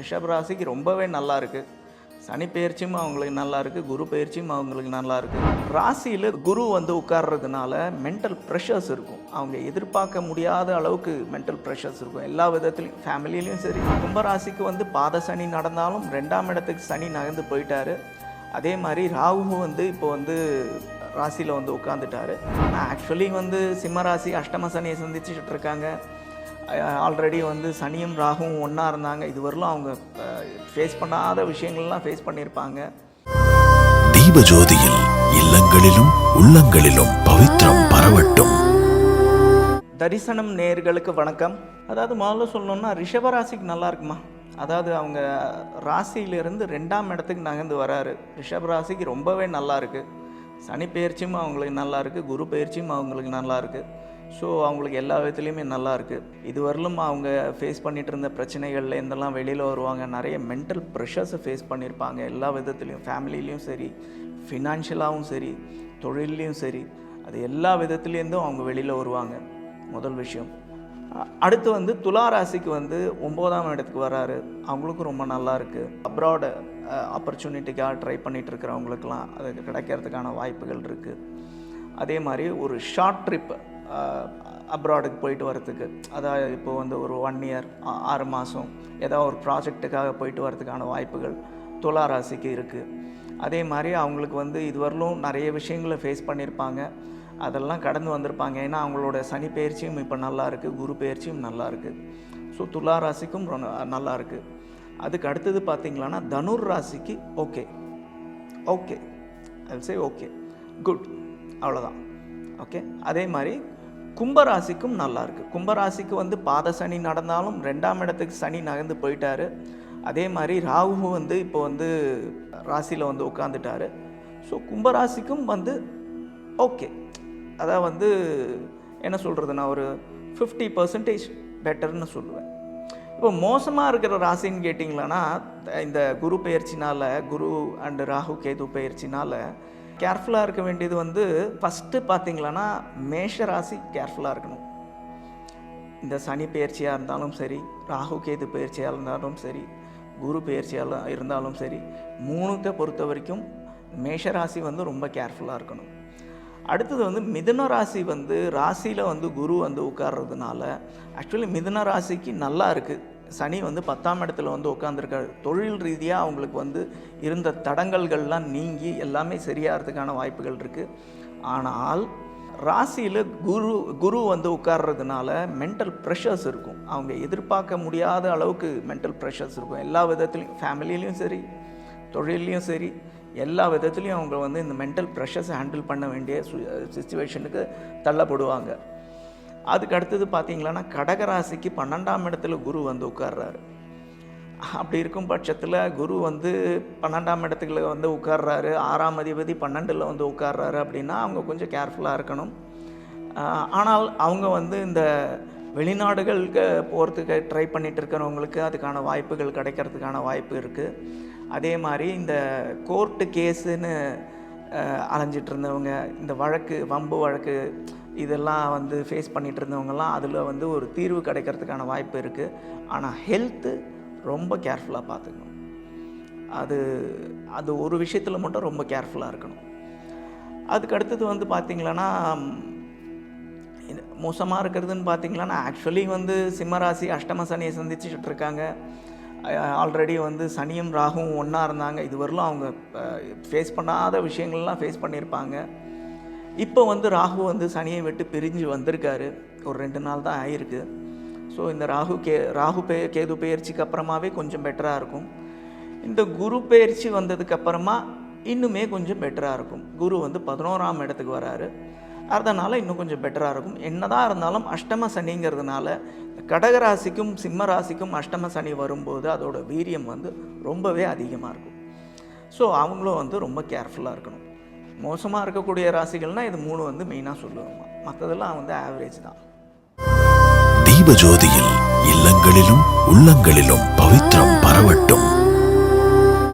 ரிஷப் ராசிக்கு ரொம்பவே நல்லா இருக்குது சனி பயிற்சியும் அவங்களுக்கு நல்லா இருக்குது குரு பயிற்சியும் அவங்களுக்கு நல்லா இருக்குது ராசியில் குரு வந்து உட்கார்றதுனால மென்டல் ப்ரெஷர்ஸ் இருக்கும். அவங்க எதிர்பார்க்க முடியாத அளவுக்கு மென்டல் ப்ரெஷர்ஸ் இருக்கும். எல்லா விதத்துலையும் ஃபேமிலியிலையும் சரி. கும்பராசிக்கு வந்து பாத சனி நடந்தாலும் ரெண்டாம் இடத்துக்கு சனி நகர்ந்து போயிட்டாரு. அதே மாதிரி ராகு வந்து இப்போ வந்து ராசியில் வந்து உட்காந்துட்டாரு ஆக்சுவலி வந்து சிம்ம ராசி அஷ்டம சனியை சந்திச்சுட்டு இருக்காங்க. ஆல்ரெடி வந்து சனியும் ராகுவும் ஒன்றா இருந்தாங்க. இதுவரையிலும் அவங்க ஃபேஸ் பண்ணாத விஷயங்கள்லாம் ஃபேஸ் பண்ணியிருப்பாங்க தீபஜோதியில் இல்லங்களிலும் உள்ளங்களிலும் பவித்ரம் பரவட்டும். தரிசனம் நேர்களுக்கு வணக்கம். அதாவது முதல்ல சொல்லணும்னா ரிஷபராசிக்கு நல்லா இருக்குமா? அதாவது அவங்க ராசியிலிருந்து ரெண்டாம் இடத்துக்கு நகர்ந்து வராரு. ரிஷபராசிக்கு ரொம்பவே நல்லா இருக்குது சனி பயிற்சியும் அவங்களுக்கு நல்லா இருக்குது குரு பயிற்சியும் அவங்களுக்கு நல்லா இருக்குது ஸோ அவங்களுக்கு எல்லா விதத்துலேயுமே நல்லா இருக்குது இதுவரையிலும் அவங்க ஃபேஸ் பண்ணிகிட்டு இருந்த பிரச்சனைகள்ல இருந்தெல்லாம் வெளியில் வருவாங்க. நிறைய மென்டல் ப்ரெஷர்ஸை ஃபேஸ் பண்ணியிருப்பாங்க எல்லா விதத்துலேயும் ஃபேமிலிலையும் சரி ஃபினான்ஷியலாகவும் சரி தொழில்லையும் சரி அது எல்லா விதத்துலேருந்தும் அவங்க வெளியில் வருவாங்க. முதல் விஷயம். அடுத்து வந்து துலா ராசிக்கு வந்து ஒம்போதாம் இடத்துக்கு வராரு. அவங்களுக்கும் ரொம்ப நல்லா இருக்குது அப்ராடு ஆப்பர்ச்சுனிட்டிக்காக ட்ரை பண்ணிட்டு இருக்கிறவங்களுக்கெல்லாம் அது கிடைக்கிறதுக்கான வாய்ப்புகள் இருக்குது அதே மாதிரி ஒரு ஷார்ட் ட்ரிப் அப்ராடுக்கு போயிட்டு வரத்துக்கு. அதாவது இப்போ வந்து ஒரு ஒன் இயர் ஆறு மாதம் ஏதாவது ஒரு ப்ராஜெக்ட்டுக்காக போயிட்டு வரதுக்கான வாய்ப்புகள் துலா ராசிக்கு இருக்குது அதே மாதிரி அவங்களுக்கு வந்து இதுவரையிலும் நிறைய விஷயங்களை ஃபேஸ் பண்ணியிருப்பாங்க அதெல்லாம் கடந்து வந்திருப்பாங்க. ஏன்னா அவங்களோட சனி பயிற்சியும் இப்போ நல்லா இருக்குது குரு பயிற்சியும் நல்லா இருக்குது ஸோ துலா ராசிக்கும் ரொம்ப நல்லா இருக்குது அதுக்கு அடுத்தது பார்த்தீங்களான்னா தனுர் ராசிக்கு okay okay I say okay good அவ்வளோதான் ஓகே அதே மாதிரி கும்பராசிக்கும் நல்லாயிருக்கு கும்பராசிக்கு வந்து பாத சனி நடந்தாலும் ரெண்டாம் இடத்துக்கு சனி நகர்ந்து போயிட்டாரு. அதே மாதிரி ராகு வந்து இப்போ வந்து ராசியில் வந்து உட்காந்துட்டாரு ஸோ கும்பராசிக்கும் வந்து ஓகே அதான் வந்து என்ன சொல்கிறது நான் ஒரு ஃபிஃப்டி பர்சன்டேஜ் பெட்டர்னு சொல்லுவேன். இப்போ மோசமாக இருக்கிற ராசின்னு கேட்டிங்களன்னா இந்த குரு பெயர்ச்சினால குரு அண்ட் ராகு கேது பயிற்சினால் கேர்ஃபுல்லாக இருக்க வேண்டியது வந்து ஃபஸ்ட்டு பார்த்தீங்களன்னா மேஷ ராசி கேர்ஃபுல்லாக இருக்கணும். இந்த சனி பெயர்ச்சியாக இருந்தாலும் சரி ராகு கேது பயிற்சியாக இருந்தாலும் சரி குரு பெயர்ச்சியாக இருந்தாலும் சரி மூணுத்தை பொறுத்த வரைக்கும் மேஷ ராசி வந்து ரொம்ப கேர்ஃபுல்லாக இருக்கணும். அடுத்தது வந்து மிதுன ராசி வந்து ராசியில் வந்து குரு வந்து உட்கார்றதுனால ஆக்சுவலி மிதுன ராசிக்கு நல்லா இருக்குது சனி வந்து பத்தாம் இடத்துல வந்து உட்காந்துருக்காரு தொழில் ரீதியாக அவங்களுக்கு வந்து இருந்த தடங்கல்கள்லாம் நீங்கி எல்லாமே சரியாகிறதுக்கான வாய்ப்புகள் இருக்குது ஆனால் ராசியில் குரு குரு வந்து உட்கார்றதுனால மென்டல் ப்ரெஷர்ஸ் இருக்கும். அவங்க எதிர்பார்க்க முடியாத அளவுக்கு மென்டல் ப்ரெஷர்ஸ் இருக்கும். எல்லா விதத்துலையும் ஃபேமிலியிலையும் சரி தொழிலையும் சரி எல்லா விதத்துலையும் அவங்க வந்து இந்த மென்டல் ப்ரெஷர்ஸ் ஹேண்டில் பண்ண வேண்டிய சுச்சுவேஷனுக்கு தள்ளப்படுவாங்க. அதுக்கு அடுத்தது பார்த்தீங்களான்னா கடகராசிக்கு பன்னெண்டாம் இடத்துல குரு வந்து உட்கார்றாரு. அப்படி இருக்கும் பட்சத்தில் குரு வந்து பன்னெண்டாம் இடத்துக்குள்ள வந்து உட்கார்றாரு. ஆறாம் அதிபதி பன்னெண்டில் வந்து உட்கார்றாரு அப்படின்னா அவங்க கொஞ்சம் கேர்ஃபுல்லாக இருக்கணும். ஆனால் அவங்க வந்து இந்த வெளிநாடுகளுக்கு போகிறதுக்கு ட்ரை பண்ணிகிட்டு இருக்கிறவங்களுக்கு அதுக்கான வாய்ப்புகள் கிடைக்கிறதுக்கான வாய்ப்பு இருக்குது அதே மாதிரி இந்த கோர்ட்டு கேஸுன்னு அலைஞ்சிட்டு இருந்தவங்க இந்த வழக்கு வம்பு வழக்கு இதெல்லாம் வந்து ஃபேஸ் பண்ணிகிட்டு இருந்தவங்கலாம் அதில் வந்து ஒரு தீர்வு கிடைக்கிறதுக்கான வாய்ப்பு இருக்குது ஆனால் ஹெல்த்து ரொம்ப கேர்ஃபுல்லாக பார்த்துக்கணும். அது அது ஒரு விஷயத்தில் மட்டும் ரொம்ப கேர்ஃபுல்லாக இருக்கணும். அதுக்கு அடுத்தது வந்து பார்த்திங்களன்னா மோசமாக இருக்கிறதுன்னு பார்த்தீங்களன்னா ஆக்சுவலி வந்து சிம்மராசி அஷ்டம சனியை சந்திச்சுட்டு இருக்காங்க. ஆல்ரெடி வந்து சனியும் ராகுவும் ஒன்றா இருந்தாங்க. இதுவரையிலும் அவங்க ஃபேஸ் பண்ணாத விஷயங்கள்லாம் ஃபேஸ் பண்ணியிருப்பாங்க. இப்போ வந்து ராகு வந்து சனியை விட்டு பிரிஞ்சு வந்திருக்காரு. ஒரு ரெண்டு நாள் தான் ஆயிருக்கு. ஸோ இந்த ராகு கே ராகு பே கேது பெயர்ச்சிக்கு அப்புறமாவே கொஞ்சம் பெட்டராக இருக்கும். இந்த குரு பெயர்ச்சி வந்ததுக்கப்புறமா இன்னுமே கொஞ்சம் பெட்டராக இருக்கும். குரு வந்து பதினோராம் இடத்துக்கு வராரு. அதனால் இன்னும் கொஞ்சம் பெட்டராக இருக்கும். என்னதான் இருந்தாலும் அஷ்டம சனிங்கிறதுனால கடகராசிக்கும் சிம்ம ராசிக்கும் அஷ்டம சனி வரும்போது அதோட வீரியம் வந்து ரொம்பவே அதிகமாக இருக்கும். ஸோ அவங்களும் வந்து ரொம்ப கேர்ஃபுல்லாக இருக்கணும். மோசமாக இருக்கக்கூடிய ராசிகள்னால் இது மூணு வந்து மெயினாக சொல்லுவாங்க மற்றதெல்லாம் வந்து ஆவரேஜ் தான். தீபஜோதியில் இல்லங்களிலும் உள்ளங்களிலும் பவித்ரம் பரவட்டும்.